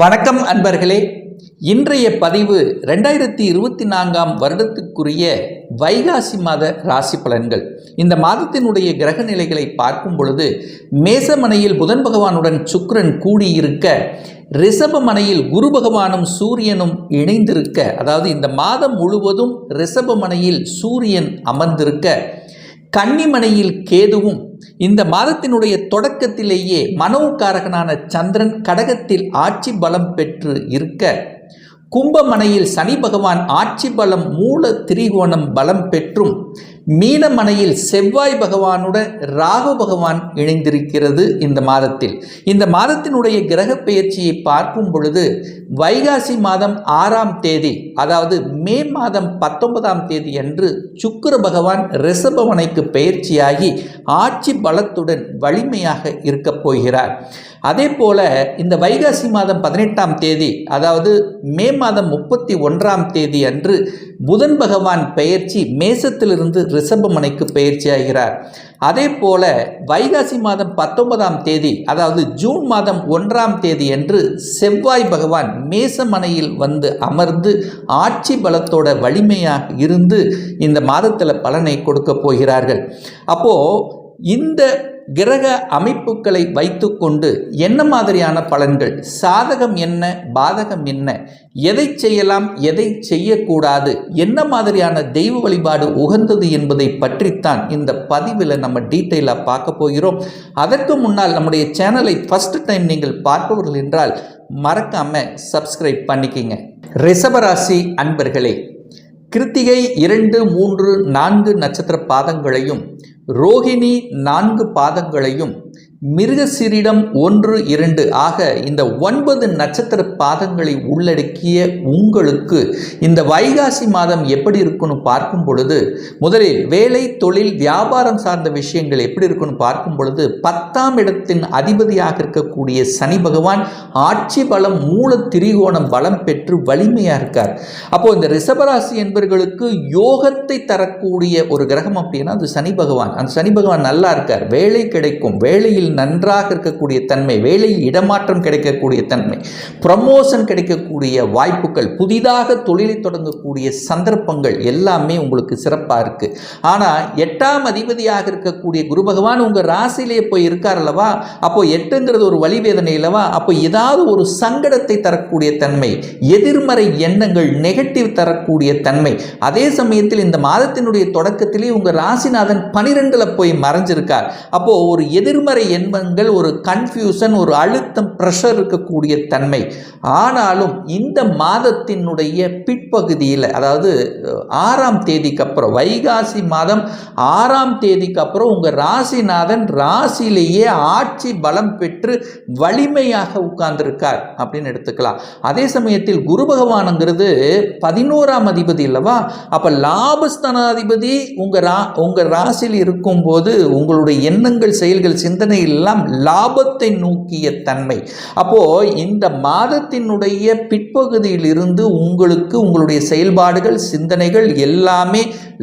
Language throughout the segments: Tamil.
வணக்கம் அன்பர்களே. இன்றைய பதிவு ரெண்டாயிரத்தி இருபத்தி நான்காம் வருடத்துக்குரிய வைகாசி மாத ராசி பலன்கள். இந்த மாதத்தினுடைய கிரக நிலைகளை பார்க்கும் பொழுது மேசமனையில் புதன் பகவானுடன் சுக்கரன் கூடியிருக்க ரிஷபமனையில் குரு பகவானும் சூரியனும் இணைந்திருக்க அதாவது இந்த மாதம் முழுவதும் ரிஷபமனையில் சூரியன் அமர்ந்திருக்க கன்னிமனையில் கேதுவும் இந்த மாதத்தினுடைய தொடக்கத்திலேயே மனோகாரகனான சந்திரன் கடகத்தில் ஆட்சி பலம் பெற்று இருக்க கும்பமனையில் சனி பகவான் ஆட்சி பலம் மூல திரிகோணம் பலம் பெற்றும் மீனமனையில் செவ்வாய் பகவானுடன் ராகு பகவான் இணைந்திருக்கிறது இந்த மாதத்தில். இந்த மாதத்தினுடைய கிரக பெயர்ச்சியை பார்க்கும் பொழுது வைகாசி மாதம் ஆறாம் தேதி அதாவது மே மாதம் பத்தொன்பதாம் தேதி அன்று சுக்கிர பகவான் ரிஷபவனைக்கு பெயர்ச்சியாகி ஆட்சி பலத்துடன் வலிமையாக இருக்கப் போகிறார். அதே போல இந்த வைகாசி மாதம் பதினெட்டாம் தேதி அதாவது மே மாதம் முப்பத்தி ஒன்றாம் தேதி அன்று புதன் பகவான் பெயர்ச்சி மேசத்திலிருந்து ரிஷபமனைக்கு பயிற்சி ஆகிறார் அதே போல வைகாசி மாதம் பத்தொன்பதாம் தேதி அதாவது ஜூன் மாதம் ஒன்றாம் தேதி என்று செவ்வாய் பகவான் மேசமனையில் வந்து அமர்ந்து ஆட்சி பலத்தோட வலிமையாக இருந்து இந்த மாதத்தில் பலனை கொடுக்க போகிறார்கள். அப்போது இந்த கிரக அமைப்புகளை வைத்துக்கொண்டு என்ன மாதிரியான பலன்கள்? சாதகம் என்ன? பாதகம் என்ன? எதை செய்யலாம்? எதை செய்யக்கூடாது? என்ன மாதிரியான தெய்வ வழிபாடு உகந்தது என்பதை பற்றித்தான் இந்த பதிவில் நம்ம டீட்டெயிலாக பார்க்க போகிறோம். அதற்கு முன்னால் நம்முடைய சேனலை ஃபஸ்ட் டைம் நீங்கள் பார்ப்பவர்கள் என்றால் மறக்காமல் சப்ஸ்கிரைப் பண்ணிக்கிங்க. ரிஷபராசி அன்பர்களே கிருத்திகை இரண்டு மூன்று நான்கு நட்சத்திர பாதங்களையும் ரோகிணி நான்கு பாதங்களையும் மிருகசிரிடம் ஒன்று இரண்டு. ஆக இந்த ஒன்பது நட்சத்திர பாதங்களை உள்ளடக்கிய உங்களுக்கு இந்த வைகாசி மாதம் எப்படி இருக்குன்னு பார்க்கும் பொழுது முதலில் வேலை தொழில் வியாபாரம் சார்ந்த விஷயங்கள் எப்படி இருக்குன்னு பார்க்கும் பொழுது பத்தாம் இடத்தின் அதிபதியாக இருக்கக்கூடிய சனி பகவான் ஆட்சி பலம் மூல திரிகோணம் பலம் பெற்று வலிமையாக இருக்கார். அப்போ இந்த ரிஷபராசி என்பவர்களுக்கு யோகத்தை தரக்கூடிய ஒரு கிரகம் அப்படின்னா அது சனி பகவான். அந்த சனி பகவான் நல்லா இருக்கார். வேலை கிடைக்கும். வேலையில் நன்றாக இருக்கக்கூடிய தன்மை வேலையில் இடமாற்றம் கிடைக்கக்கூடிய தன்மை ப்ரமோஷன் கிடைக்கக்கூடிய வாய்ப்புகள் புதிதாக தொழிலை தொடங்கக்கூடிய சந்தர்ப்பங்கள் எல்லாமே உங்களுக்கு சிறப்பாக இருக்குது ஆனால் எட்டாம் அதிபதியாக இருக்கக்கூடிய குரு பகவான் உங்கள் ராசியிலே போய் இருக்கார் அல்லவா? அப்போ எட்டுங்கிறது ஒரு வழிவேதனை அல்லவா? அப்போ ஏதாவது ஒரு சங்கடத்தை தரக்கூடிய தன்மை எதிர்மறை எண்ணங்கள் நெகட்டிவ் தரக்கூடிய தன்மை. அதே சமயத்தில் இந்த மாதத்தினுடைய தொடக்கத்திலே உங்கள் ராசிநாதன் பனிரெண்டில் போய் மறைஞ்சிருக்கார். அப்போது ஒரு எதிர்மறை என்பங்கள் ஒரு கன்ஃபியூஷன் ஒரு அழுத்தம் ப்ரெஷர் இருக்கக்கூடிய தன்மை. ஆனாலும் இந்த மாதத்தினுடைய பிற்பகுதியில் அதாவது ஆறாம் தேதிக்கு அப்புறம் வைகாசி மாதம் ஆறாம் தேதிக்கு அப்புறம் உங்கள் ராசிநாதன் ராசியிலேயே ஆட்சி பலம் பெற்று வலிமையாக உட்கார்ந்துருக்கார் அப்படின்னு எடுத்துக்கலாம். அதே சமயத்தில் குரு பகவானுங்கிறது பதினோராம் அதிபதி இல்லவா அப்போ லாபஸ்தானாதிபதி உங்கள் ரா உங்கள் ராசியில் இருக்கும்போது உங்களுடைய எண்ணங்கள் செயல்கள் சிந்தனை எல்லாம் லாபத்தை நோக்கிய தன்மை. அப்போ இந்த மாதத்தினுடைய பிற்பகுதியில் இருந்து உங்களுக்கு உங்களுடைய செயல்பாடுகள் சிந்தனைகள் எல்லாமே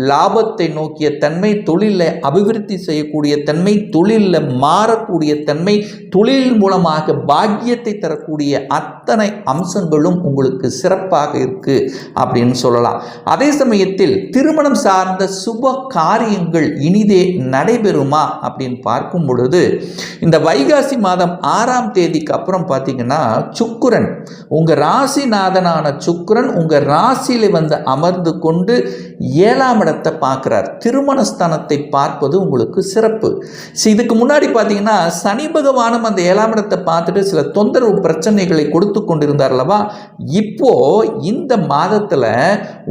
லாபத்தை நோக்கிய தன்மை தொழிலில் அபிவிருத்தி செய்யக்கூடிய தன்மை தொழிலில் மாறக்கூடிய தன்மை தொழில் மூலமாக பாக்கியத்தை தரக்கூடிய அத்தனை அம்சங்களும் உங்களுக்கு சிறப்பாக இருக்கு அப்படின்னு சொல்லலாம். அதே சமயத்தில் திருமணம் சார்ந்த சுப காரியங்கள் இனிதே நடைபெறுமா அப்படின்னு பார்க்கும் பொழுது இந்த வைகாசி மாதம் ஆறாம் தேதிக்கு அப்புறம் பார்த்தீங்கன்னா சுக்குரன். உங்கள் ராசிநாதனான சுக்குரன் உங்கள் ராசியில் வந்து அமர்ந்து கொண்டு ஏழாம் இடத்தை பார்க்குறார். திருமணஸ்தானத்தை பார்ப்பது உங்களுக்கு சிறப்பு. இதுக்கு முன்னாடி பார்த்தீங்கன்னா சனி பகவானும் அந்த ஏழாம் இடத்தை பார்த்துட்டு சில தொந்தரவு பிரச்சனைகளை கொடுத்து கொண்டிருந்தார் அல்லவா? இப்போ இந்த மாதத்தில்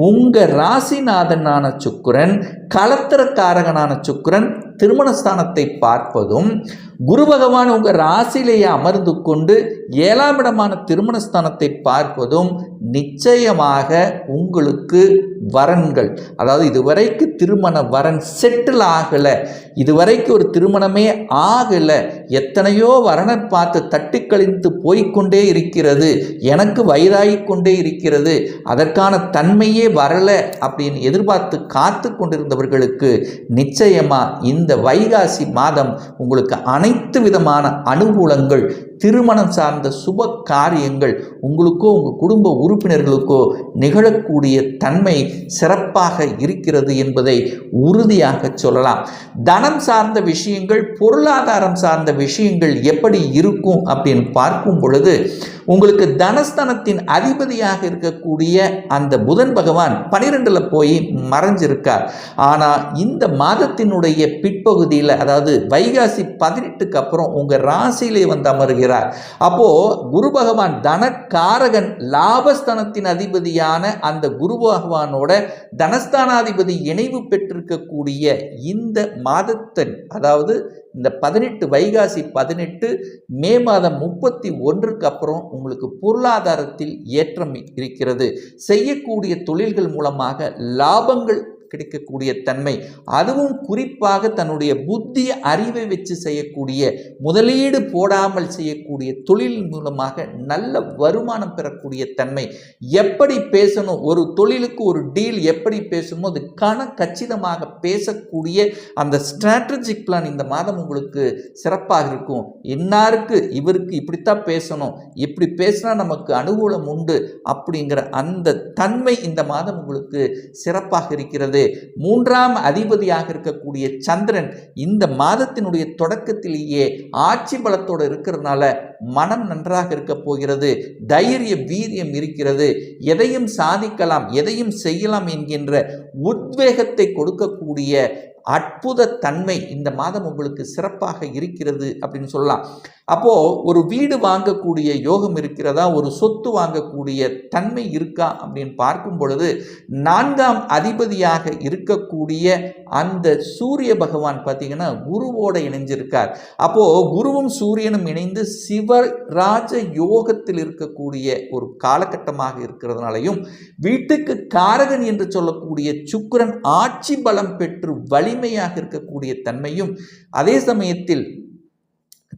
உங்கள் ராசிநாதனான சுக்குரன் கலத்திரக்காரகனான சுக்குரன் திருமணஸ்தானத்தை பார்ப்பதும் குரு பகவான் உங்கள் ராசியிலேயே அமர்ந்து கொண்டு ஏழாம் இடமான திருமணஸ்தானத்தை பார்ப்பதும் நிச்சயமாக உங்களுக்கு வரன்கள். அதாவது இதுவரைக்கு திருமண வரன் செட்டில் ஆகலை. இதுவரைக்கு ஒரு திருமணமே ஆகலை. எத்தனையோ வரனை பார்த்து தட்டி கழிந்து போய்க்கொண்டே இருக்கிறது. எனக்கு வயதாகி கொண்டே இருக்கிறது. அதற்கான தன்மையே வரலை அப்படின்னு எதிர்பார்த்து காத்து கொண்டிருந்தவர்களுக்கு நிச்சயமாக இந்த வைகாசி மாதம் உங்களுக்கு அனைத்து விதமான அனுகூலங்கள் திருமணம் சார்ந்த சுப காரியங்கள் உங்களுக்கோ உங்கள் குடும்ப உறுப்பினர்களுக்கோ நிகழக்கூடிய தன்மை சிறப்பாக இருக்கிறது என்பதை உறுதியாக சொல்லலாம். தனம் சார்ந்த விஷயங்கள் பொருளாதாரம் சார்ந்த விஷயங்கள் எப்படி இருக்கும் அப்படின்னு பார்க்கும் பொழுது உங்களுக்கு தனஸ்தனத்தின் அதிபதியாக இருக்கக்கூடிய அந்த புதன் பகவான் பனிரெண்டில் போய் மறைஞ்சிருக்கார். ஆனால் இந்த மாதத்தினுடைய பிற்பகுதியில் அதாவது வைகாசி பதினெட்டுக்கு அப்புறம் உங்கள் ராசியிலே வந்து அமர்கிறார். அப்போது குரு பகவான் தனக்காரகன் லாபஸ்தனத்தின் அதிபதியான அந்த குரு பகவானோட தனஸ்தானாதிபதி இணைவு பெற்றிருக்கக்கூடிய இந்த மாதத்தன் அதாவது இந்த பதினெட்டு வைகாசி பதினெட்டு மே மாதம் முப்பத்தி ஒன்றுக்கு அப்புறம் உங்களுக்கு பொருளாதாரத்தில் ஏற்றம் இருக்கிறது. செய்யக்கூடிய தொழில்கள் மூலமாக லாபங்கள் கிடைக்கக்கூடிய தன்மை அதுவும் குறிப்பாக தன்னுடைய புத்தி அறிவை வச்சு செய்யக்கூடிய முதலீடு போடாமல் செய்யக்கூடிய தொழில் மூலமாக நல்ல வருமானம் பெறக்கூடிய தன்மை. எப்படி பேசணும்? ஒரு தொழிலுக்கு ஒரு டீல் எப்படி பேசணுமோ அது கண கச்சிதமாக பேசக்கூடிய அந்த ஸ்ட்ராட்டஜிக் பிளான் இந்த மாதம் உங்களுக்கு சிறப்பாக இருக்கும். இன்னாருக்கு இவருக்கு இப்படித்தான் பேசணும். இப்படி பேசினா நமக்கு அனுகூலம் உண்டு அப்படிங்கிற அந்த தன்மை இந்த மாதம் உங்களுக்கு சிறப்பாக இருக்கிறது. மூன்றாம் அதிபதியாக இருக்கக்கூடிய சந்திரன் இந்த மாதத்தினுடைய தொடக்கத்திலேயே ஆட்சி பலத்தோடு இருக்கிறதுனால மனம் நன்றாக இருக்க போகிறது. தைரிய வீரியம் இருக்கிறது. எதையும் சாதிக்கலாம் எதையும் செய்யலாம் என்கின்ற உத்வேகத்தை கொடுக்கக்கூடிய அற்புத தன்மை இந்த மாதம் உங்களுக்கு சிறப்பாக இருக்கிறது அப்படின்னு சொல்லலாம். அப்போது ஒரு வீடு வாங்கக்கூடிய யோகம் இருக்கிறதா? ஒரு சொத்து வாங்கக்கூடிய தன்மை இருக்கா? அப்படின்னு பார்க்கும் பொழுது நான்காம் அதிபதியாக இருக்கக்கூடிய அந்த சூரிய பகவான் பார்த்தீங்கன்னா குருவோட இணைஞ்சிருக்கார். அப்போது குருவும் சூரியனும் இணைந்து சிவராஜ யோகத்தில் இருக்கக்கூடிய ஒரு காலகட்டமாக இருக்கிறதுனாலையும் வீட்டுக்கு காரகன் என்று சொல்லக்கூடிய சுக்கிரன் ஆட்சி பலம் பெற்று வலிமையாக இருக்கக்கூடிய தன்மையும் அதே சமயத்தில்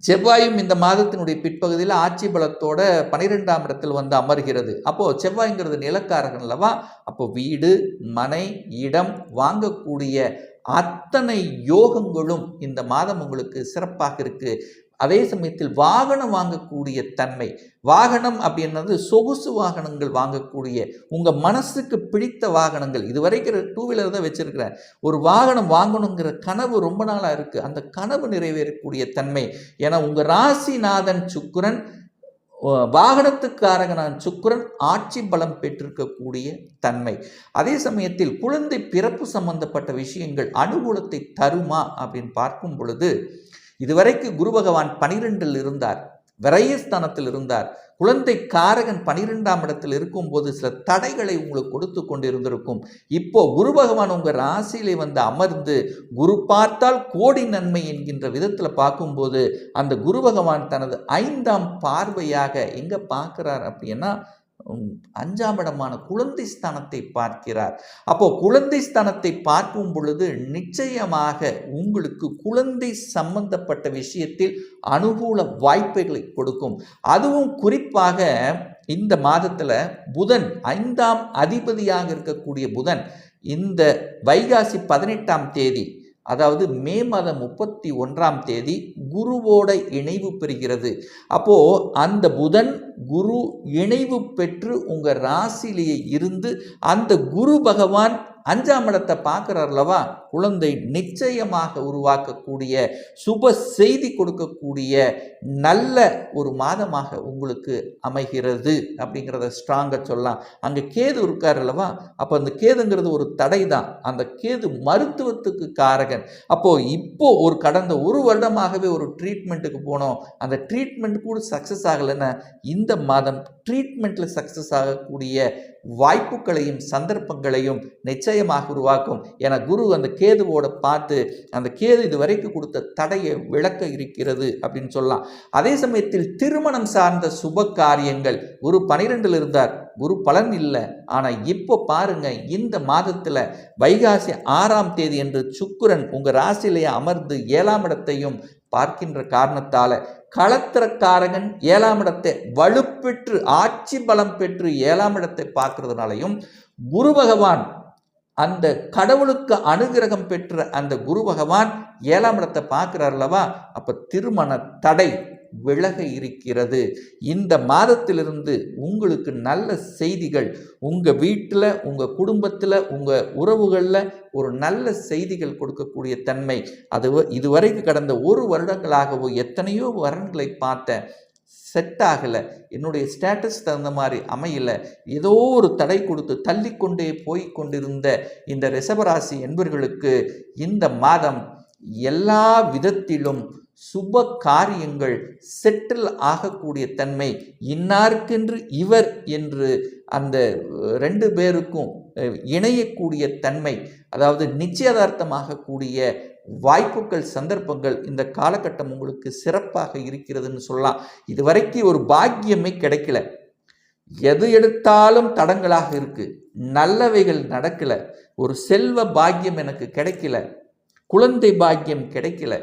செவ்வாயும் இந்த மாதத்தினுடைய பிற்பகுதியில் ஆட்சி பலத்தோட பனிரெண்டாம் இடத்தில் வந்து அமர்கிறது. அப்போது செவ்வாய்ங்கிறது நிலக்காரகன் அல்லவா? அப்போ வீடு மனை இடம் வாங்கக்கூடிய அத்தனை யோகங்களும் இந்த மாதம் உங்களுக்கு சிறப்பாக இருக்குது அதே சமயத்தில் வாகனம் வாங்கக்கூடிய தன்மை. வாகனம் அப்படின்றது சொகுசு வாகனங்கள் வாங்கக்கூடிய உங்கள் மனசுக்கு பிடித்த வாகனங்கள். இது வரைக்கும் டூ வீலர் தான் வச்சுருக்கிறேன். ஒரு வாகனம் வாங்கணுங்கிற கனவு ரொம்ப நாளாக இருக்குது அந்த கனவு நிறைவேறக்கூடிய தன்மை. ஏன்னா உங்கள் ராசிநாதன் சுக்கரன் வாகனத்துக்காரகனான் சுக்கரன் ஆட்சி பலம் பெற்றிருக்கக்கூடிய தன்மை. அதே சமயத்தில் குழந்தை பிறப்பு சம்பந்தப்பட்ட விஷயங்கள் அனுகூலத்தை தருமா அப்படின்னு பார்க்கும் பொழுது இதுவரைக்கு குரு பகவான் பனிரெண்டில் இருந்தார் விரயஸ்தானத்தில் இருந்தார். குழந்தை காரகன் பனிரெண்டாம் இடத்தில் இருக்கும் போது சில தடைகளை உங்களுக்கு கொடுத்து கொண்டிருந்திருக்கும். இப்போ குரு பகவான் உங்கள் ராசியிலே வந்து அமர்ந்து குரு பார்த்தால் கோடி நன்மை என்கின்ற விதத்தில் பார்க்கும்போது அந்த குரு பகவான் தனது ஐந்தாம் பார்வையாக எங்கே பார்க்குறார் அப்படின்னா அஞ்சாம் இடமான குழந்தை ஸ்தானத்தை பார்க்கிறார். அப்போ குழந்தை ஸ்தானத்தை பார்க்கும் பொழுது நிச்சயமாக உங்களுக்கு குழந்தை சம்பந்தப்பட்ட விஷயத்தில் அனுகூல வாய்ப்புகளை கொடுக்கும். அதுவும் குறிப்பாக இந்த மாதத்தில் புதன் ஐந்தாம் அதிபதியாக இருக்கக்கூடிய புதன் இந்த வைகாசி பதினெட்டாம் தேதி அதாவது மே மாதம் முப்பத்தி ஒன்றாம் தேதி குருவோட இணைவு பெறுகிறது. அப்போது அந்த புதன் குரு இணைவு பெற்று உங்கள் ராசிலேயே இருந்து அந்த குரு பகவான் அஞ்சாம் இடத்தை பார்க்குறாருலவா குழந்தை நிச்சயமாக உருவாக்கக்கூடிய சுப செய்தி கொடுக்கக்கூடிய நல்ல ஒரு மாதமாக உங்களுக்கு அமைகிறது அப்படிங்கிறத ஸ்ட்ராங்காக சொல்லலாம். அங்கே கேது இருக்கார் அல்லவா? அப்போ அந்த கேதுங்கிறது ஒரு தடை தான். அந்த கேது மருத்துவத்துக்கு காரகன். அப்போது இப்போ ஒரு கடந்த ஒரு வருடமாகவே ஒரு ட்ரீட்மெண்ட்டுக்கு போனோம். அந்த ட்ரீட்மெண்ட் கூட சக்ஸஸ் ஆகலைன்னா இந்த மாதம் ட்ரீட்மெண்ட்டில் சக்ஸஸ் ஆகக்கூடிய வாய்ப்புகளையும் சந்தர்ப்பங்களையும் நிச்சயமாக உருவாக்கும். என குரு அந்த கேதுவோட பார்த்து அந்த கேது இது வரைக்கும் கொடுத்த தடையை விளக்க இருக்கிறது அப்படின்னு சொல்லலாம். அதே சமயத்தில் திருமணம் சார்ந்த சுப காரியங்கள் குரு பனிரெண்டில் இருந்தார். குரு பலன் இல்லை. ஆனால் இப்போ பாருங்க இந்த மாதத்தில் வைகாசி ஆறாம் தேதி என்று சுக்குரன் உங்கள் ராசியிலேயே அமர்ந்து ஏழாம் இடத்தையும் பார்க்கின்ற காரணத்தால் களத்திரக்காரகன் ஏழாம் இடத்தை வலுப்பெற்று ஆட்சி பலம் பெற்று ஏழாம் இடத்தை பார்க்கறதுனாலையும் குரு பகவான் அந்த கடவுளுக்கு அனுகிரகம் பெற்ற அந்த குரு பகவான் ஏழாம் இடத்தை பார்க்குறாருலவா அப்போ திருமண தடை விலக இருக்கிறது. இந்த மாதத்திலிருந்து உங்களுக்கு நல்ல செய்திகள் உங்கள் வீட்டில் உங்கள் குடும்பத்தில் உங்கள் உறவுகளில் ஒரு நல்ல செய்திகள் கொடுக்கக்கூடிய தன்மை. அது வ- இதுவரைக்கும் கடந்த ஒரு வருடங்களாகவோ எத்தனையோ வரன்களை பார்த்தேன். செட் ஆகலை. என்னுடைய ஸ்டேட்டஸ் தகுந்த மாதிரி அமையல. ஏதோ ஒரு தடை கொடுத்து தள்ளிக்கொண்டே போய் கொண்டிருந்த இந்த ரிஷபராசி என்பர்களுக்கு இந்த மாதம் எல்லா விதத்திலும் சுப காரியங்கள் செட்டில் ஆகக்கூடிய தன்மை இன்னாருக்கென்று இவர் என்று அந்த ரெண்டு பேருக்கும் இணையக்கூடிய தன்மை அதாவது நிச்சயதார்த்தமாகக்கூடிய வாய்ப்புகள் சந்தர்ப்பங்கள் இந்த காலகட்டம் உங்களுக்கு சிறப்பாக இருக்கிறதுன்னு சொல்லலாம். இதுவரைக்கும் ஒரு பாக்கியமே கிடைக்கல. எது எடுத்தாலும் தடங்களாக இருக்கு. நல்லவைகள் நடக்கல. ஒரு செல்வ பாக்கியம் எனக்கு கிடைக்கல. குழந்தை பாக்கியம் கிடைக்கல.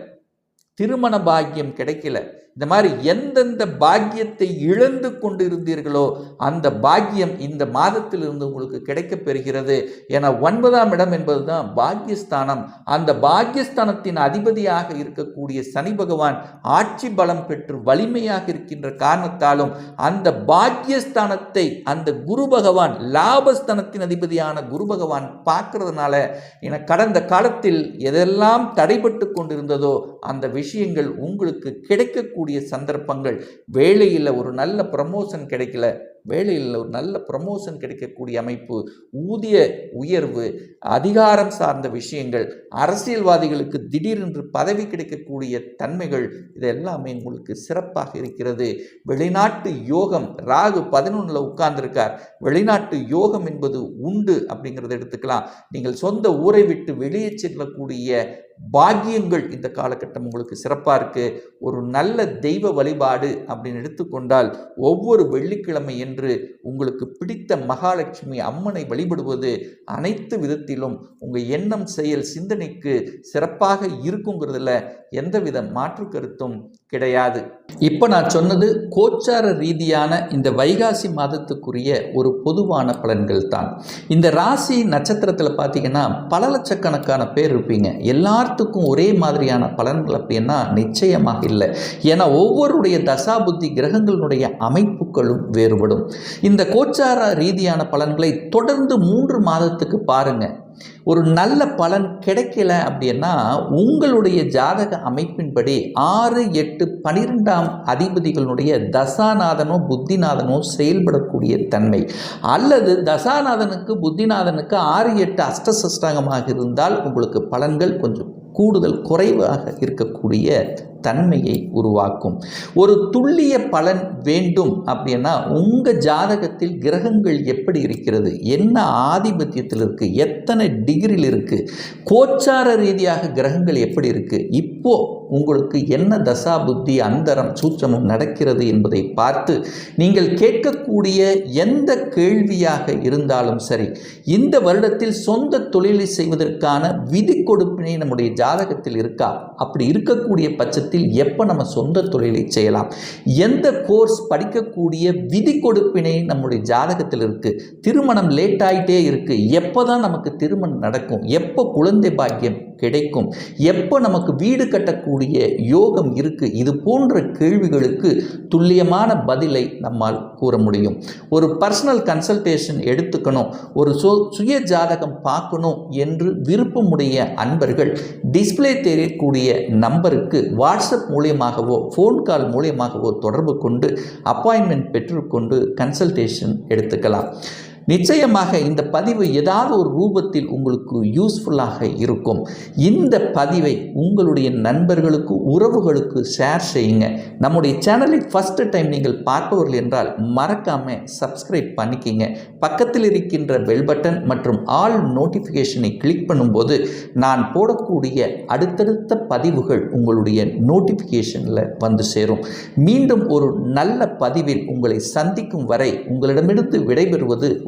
திருமண பாக்கியம் கிடைக்கல. இந்த மாதிரி எந்தெந்த பாக்கியத்தை இழந்து கொண்டு இருந்தீர்களோ அந்த பாக்கியம் இந்த மாதத்திலிருந்து உங்களுக்கு கிடைக்கப் பெறுகிறது. என ஒன்பதாம் இடம் என்பது தான் பாக்கியஸ்தானம். அந்த பாக்கியஸ்தானத்தின் அதிபதியாக இருக்கக்கூடிய சனி பகவான் ஆட்சி பலம் பெற்று வலிமையாக இருக்கின்ற காரணத்தாலும் அந்த பாக்கியஸ்தானத்தை அந்த குரு பகவான் லாபஸ்தானத்தின் அதிபதியான குரு பகவான் பார்க்கறதுனால என கடந்த காலத்தில் எதெல்லாம் தடைபட்டு கொண்டிருந்ததோ அந்த விஷயங்கள் உங்களுக்கு கிடைக்கக்கூடிய சந்தர்ப்பங்கள். வேலையில் ஒரு நல்ல ப்ரமோஷன் கிடைக்கல. வேலையில் ஒரு நல்ல ப்ரமோஷன் கிடைக்கக்கூடிய அமைப்பு ஊதிய உயர்வு அதிகாரம் சார்ந்த விஷயங்கள் அரசியல்வாதிகளுக்கு திடீரென்று பதவி கிடைக்கக்கூடிய தன்மைகள் இது எல்லாமே உங்களுக்கு சிறப்பாக இருக்கிறது. வெளிநாட்டு யோகம் ராகு பதினொன்றில் உட்கார்ந்துருக்கார். வெளிநாட்டு யோகம் என்பது உண்டு அப்படிங்கிறத எடுத்துக்கலாம். நீங்கள் சொந்த ஊரை விட்டு வெளியே செல்லக்கூடிய பாக்கியங்கள் இந்த காலகட்டம் உங்களுக்கு சிறப்பாக இருக்குது ஒரு நல்ல தெய்வ வழிபாடு அப்படின்னு எடுத்துக்கொண்டால் ஒவ்வொரு வெள்ளிக்கிழமை என்று உங்களுக்கு பிடித்த மகாலட்சுமி அம்மனை வழிபடுவது அனைத்து விதத்திலும் உங்கள் எண்ணம் செயல் சிந்தனைக்கு சிறப்பாக இருக்குங்கிறதுல எந்தவித மாற்று கருத்தும் கிடையாது. இப்போ நான் சொன்னது கோச்சார ரீதியான இந்த வைகாசி மாதத்துக்குரிய ஒரு பொதுவான பலன்கள் தான் இந்த ராசி நட்சத்திரத்தில் பார்த்தீங்கன்னா பல லட்சக்கணக்கான பேர் இருப்பீங்க. எல்லாத்துக்கும் ஒரே மாதிரியான பலன்கள் அப்படின்னா நிச்சயமாக இல்லை. ஏன்னா ஒவ்வொருடைய தசாபுத்தி கிரகங்களுடைய அமைப்புகளும் வேறுபடும். இந்த கோச்சார ரீதியான பலன்களை தொடர்ந்து மூன்று மாதத்துக்கு பாருங்கள் ஒரு நல்ல பலன் கிடைக்கல அப்படின்னா உங்களுடைய ஜாதக அமைப்பின்படி ஆறு எட்டு பனிரெண்டாம் அதிபதிகளுடைய தசாநாதனோ புத்திநாதனோ செயல்படக்கூடிய தன்மை. அல்லது தசாநாதனுக்கு புத்திநாதனுக்கு ஆறு எட்டு அஷ்டசஷ்டாங்கமாக இருந்தால் உங்களுக்கு பலன்கள் கொஞ்சம் கூடுதல் குறைவாக இருக்கக்கூடிய தன்மையை உருவாக்கும். ஒரு துல்லிய பலன் வேண்டும் அப்படின்னா உங்கள் ஜாதகத்தில் கிரகங்கள் எப்படி இருக்கிறது? என்ன ஆதிபத்தியத்தில் இருக்குது எத்தனை டிகிரியில் இருக்குது கோச்சார ரீதியாக கிரகங்கள் எப்படி இருக்குது இப்போ உங்களுக்கு என்ன தசா புத்தி அந்தரம் சூச்சமும் நடக்கிறது என்பதை பார்த்து நீங்கள் கேட்கக்கூடிய எந்த கேள்வியாக இருந்தாலும் சரி இந்த வருடத்தில் சொந்த தொழிலை செய்வதற்கான விதி கொடுப்பினை நம்முடைய ஜாதகத்தில் இருக்கா? அப்படி இருக்கக்கூடிய பட்சத்தில் எப்போ நம்ம சொந்த தொழிலை செய்யலாம்? எந்த கோர்ஸ் படிக்கக்கூடிய விதி கொடுப்பினை நம்முடைய ஜாதகத்தில் இருக்குது திருமணம் லேட் ஆகிட்டே இருக்குது எப்போ தான் நமக்கு திருமணம் நடக்கும்? எப்போ குழந்தை பாக்கியம் கிடைக்கும்? எப்போ நமக்கு வீடு கட்டக்கூடிய யோகம் இருக்குது இது போன்ற கேள்விகளுக்கு துல்லியமான பதிலை நம்மால் கூற முடியும். ஒரு பர்சனல் கன்சல்டேஷன் எடுத்துக்கணும். ஒரு சு சுய ஜாதகம் பார்க்கணும் என்று விருப்பமுடைய அன்பர்கள் டிஸ்ப்ளே தெரியக்கூடிய நம்பருக்கு வாட்ஸ் வாட்ஸ்அப் மூலியமாகவோ ஃபோன் கால் மூலியமாகவோ தொடர்பு கொண்டு அப்பாயின்மெண்ட் பெற்றுக்கொண்டு கன்சல்டேஷன் எடுத்துக்கலாம். நிச்சயமாக இந்த பதிவு ஏதாவது ஒரு ரூபத்தில் உங்களுக்கு யூஸ்ஃபுல்லாக இருக்கும். இந்த பதிவை உங்களுடைய நண்பர்களுக்கு உறவுகளுக்கு ஷேர் செய்யுங்க. நம்முடைய சேனலை ஃபஸ்ட்டு டைம் நீங்கள் பார்ப்பவர்கள் என்றால் மறக்காமல் சப்ஸ்கிரைப் பண்ணிக்கிங்க. பக்கத்தில் இருக்கின்ற பெல் பட்டன் மற்றும் ஆல் நோட்டிஃபிகேஷனை கிளிக் பண்ணும்போது நான் போடக்கூடிய அடுத்தடுத்த பதிவுகள் உங்களுடைய நோட்டிஃபிகேஷனில் வந்து சேரும். மீண்டும் ஒரு நல்ல பதிவில் உங்களை சந்திக்கும் வரை உங்களிடமிருந்து விடைபெறுவது